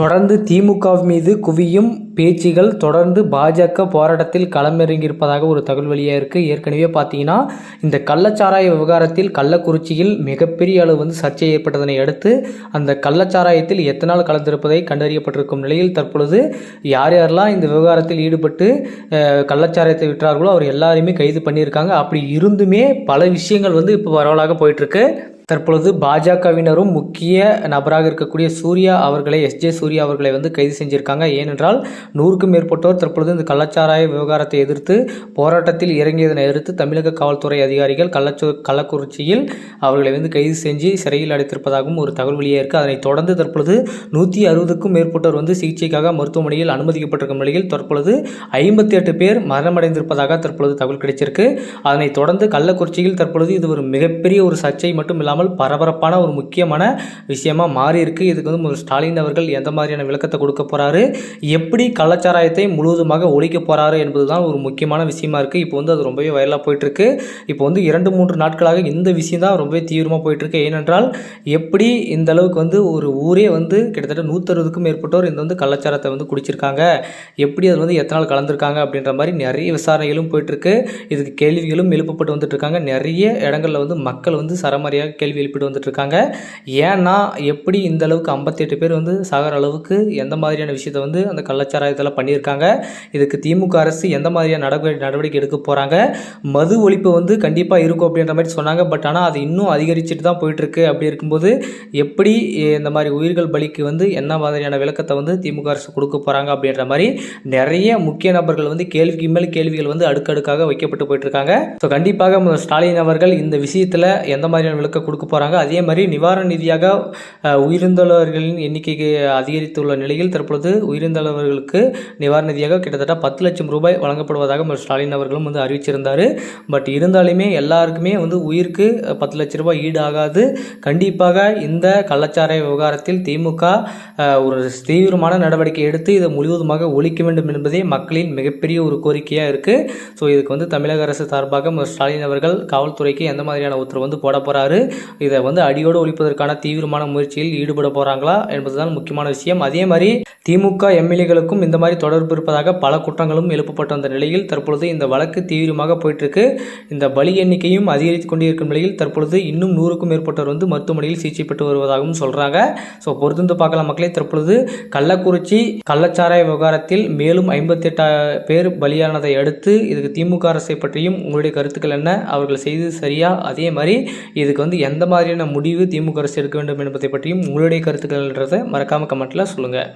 தொடர்ந்து திமுக மீது குவியும் பேச்சுகள் தொடர்ந்து பாஜக போராட்டத்தில் களமிறங்கியிருப்பதாக ஒரு தகவல் வெளியாக இருக்குது ஏற்கனவே பார்த்தீங்கன்னா இந்த கள்ளச்சாராய விவகாரத்தில் கள்ளக்குறிச்சியில் மிகப்பெரிய அளவு வந்து சர்ச்சை ஏற்பட்டதனை அடுத்து அந்த கள்ளச்சாராயத்தில் எத்தனால் கலந்திருப்பதை கண்டறியப்பட்டிருக்கும் நிலையில் தற்பொழுது யார் யாரெல்லாம் இந்த விவகாரத்தில் ஈடுபட்டு கள்ளச்சாராயத்தை விற்றார்களோ அவர் எல்லாரையுமே கைது பண்ணியிருக்காங்க. அப்படி இருந்துமே பல விஷயங்கள் வந்து இப்போ பரவலாக போயிட்டுருக்கு தற்பொழுது பாஜகவினரும் முக்கிய நபராக இருக்கக்கூடிய சூர்யா அவர்களை எஸ்ஜே சூர்யா அவர்களை வந்து கைது செஞ்சிருக்காங்க. ஏனென்றால் நூறுக்கும் மேற்பட்டோர் தற்பொழுது இந்த கள்ளச்சாராய விவகாரத்தை எதிர்த்து போராட்டத்தில் இறங்கியதனை எதிர்த்து தமிழக காவல்துறை அதிகாரிகள் கள்ளச்சோ கள்ளக்குறிச்சியில் அவர்களை வந்து கைது செஞ்சு சிறையில் அடைத்திருப்பதாகவும் ஒரு தகவல் வெளியே இருக்குது அதனைத் தொடர்ந்து தற்பொழுது நூற்றி அறுபதுக்கும் மேற்பட்டோர் வந்து சிகிச்சைக்காக மருத்துவமனையில் அனுமதிக்கப்பட்டிருக்கும் நிலையில் தற்பொழுது ஐம்பத்தி எட்டு பேர் மரணமடைந்திருப்பதாக தற்பொழுது தகவல் கிடைச்சிருக்கு. அதனைத் தொடர்ந்து கள்ளக்குறிச்சியில் தற்பொழுது இது ஒரு மிகப்பெரிய ஒரு சர்ச்சை மட்டும் இல்லாமல் பரபரப்பான ஒரு முக்கியமான விஷயமாக மாறிருக்கு இதுக்கு வந்து முதல் ஸ்டாலின் அவர்கள் எந்த மாதிரியான விளக்கத்தை கொடுக்க போகிறாரு எப்படி கலாச்சாரத்தை முழுவதுமாக ஒழிக்க என்பது தான் ஒரு முக்கியமான விஷயமா இருக்குது இப்போ வந்து அது ரொம்பவே வைரலாக போயிட்டுருக்கு. இப்போ வந்து இரண்டு மூன்று நாட்களாக இந்த விஷயம் தான் ரொம்பவே தீவிரமாக போயிட்டுருக்கு. ஏனென்றால் எப்படி இந்த அளவுக்கு வந்து ஒரு ஊரே வந்து கிட்டத்தட்ட நூற்றறுபதுக்கும் மேற்பட்டோர் இந்த வந்து கலாச்சாரத்தை வந்து குடிச்சிருக்காங்க. எப்படி அது வந்து எத்தனால் கலந்துருக்காங்க அப்படின்ற மாதிரி நிறைய விசாரணைகளும் போயிட்டுருக்கு. இதுக்கு கேள்விகளும் எழுப்பப்பட்டு வந்துட்டு இருக்காங்க நிறைய இடங்கள்ல வந்து மக்கள் வந்து சரமாரியாக கேள்வி எழுப்பிட்டு வந்துட்டு இருக்காங்க ஏன்னா எப்படி இந்த அளவுக்கு ஐம்பத்தெட்டு பேர் வந்து சாகர அளவுக்கு எந்த மாதிரியான விஷயத்தை வந்து அந்த கள்ளச்சாராயத்தில் பண்ணியிருக்காங்க? இதுக்கு திமுக அரசு எந்த மாதிரியான நடவடிக்கை நடவடிக்கை எடுக்க போகிறாங்க மது ஒழிப்பு வந்து கண்டிப்பாக இருக்கும் அப்படின்ற மாதிரி சொன்னாங்க. பட் ஆனால் அது இன்னும் அதிகரிச்சுட்டு தான் போயிட்டுருக்கு. அப்படி இருக்கும்போது எப்படி இந்த மாதிரி உயிர்கள் பலிக்கு வந்து என்ன மாதிரியான விளக்கத்தை வந்து திமுக அரசு கொடுக்க போகிறாங்க அப்படின்ற மாதிரி நிறைய முக்கிய நபர்கள் வந்து கேள்விக்கு மேல் கேள்விகள் வந்து அடுக்கடுக்காக வைக்கப்பட்டு போயிட்டுருக்காங்க. ஸோ கண்டிப்பாக ஸ்டாலின் அவர்கள் இந்த விஷயத்தில் எந்த மாதிரியான விளக்கம் கொடுக்க போகிறாங்க அதே மாதிரி நிவாரண நிதியாக அஹ், உயிரிழந்தவர்களின் எண்ணிக்கைக்கு அதிகரித்துள்ள நிலையில் தற்பொழுது உயிரிழந்தவர்களுக்கு நிவாரண நிதியாக கிட்டத்தட்ட பத்து லட்சம் ரூபாய் வழங்கப்படுவதாக ஸ்டாலின் அவர்களும் வந்து அறிவிச்சிருந்தார். பட் இருந்தாலுமே எல்லாருக்குமே வந்து உயிருக்கு பத்து லட்ச ரூபாய் ஈடாகாது. கண்டிப்பாக இந்த கள்ளச்சாராய விவகாரத்தில் திமுக ஒரு தீவிரமான நடவடிக்கை எடுத்து இதை முழுவதுமாக ஒழிக்க வேண்டும் என்பதே மக்களின் மிகப்பெரிய ஒரு கோரிக்கையாக இருக்குது ஸோ இதுக்கு வந்து தமிழக அரசு சார்பாக ஸ்டாலின் அவர்கள் காவல்துறைக்கு எந்த மாதிரியான உத்தரவு வந்து போட போகிறாரு இதை வந்து அடியோடு ஒழிப்பதற்கான தீவிரமான முயற்சியில் ஈடுபட போகிறாங்களா என்பதுதான் முக்கியமான விஷயம். அதே மாதிரி திமுக எம்எல்ஏகளுக்கும் இந்த மாதிரி தொடர்பு இருப்பதாக பல குற்றங்களும் எழுப்பப்பட்ட வந்த நிலையில் தற்பொழுது இந்த வழக்கு தீவிரமாக போயிட்டுருக்கு. இந்த பலி எண்ணிக்கையும் அதிகரித்து கொண்டிருக்கும் நிலையில் தற்பொழுது இன்னும் நூறுக்கும் மேற்பட்டவர் வந்து மருத்துவமனையில் சிகிச்சை பெற்று வருவதாகவும் சொல்கிறாங்க ஸோ பொறுத்திருந்து பார்க்கலாம் மக்களே தற்பொழுது கள்ளக்குறிச்சி கள்ளச்சாராய விவகாரத்தில் மேலும் ஐம்பத்தெட்டு பேர் பலியானதை அடுத்து இதுக்கு திமுக அரசை பற்றியும் உங்களுடைய கருத்துக்கள் என்ன? அவர்கள் செய்தது சரியா? அதே மாதிரி இதுக்கு வந்து எந்த மாதிரியான முடிவு திமுக அரசு எடுக்க வேண்டும் என்பதை பற்றியும் உங்களுடைய கருத்துக்கள்ன்றதை மறக்காமல் கமெண்ட்டில் சொல்லுங்கள்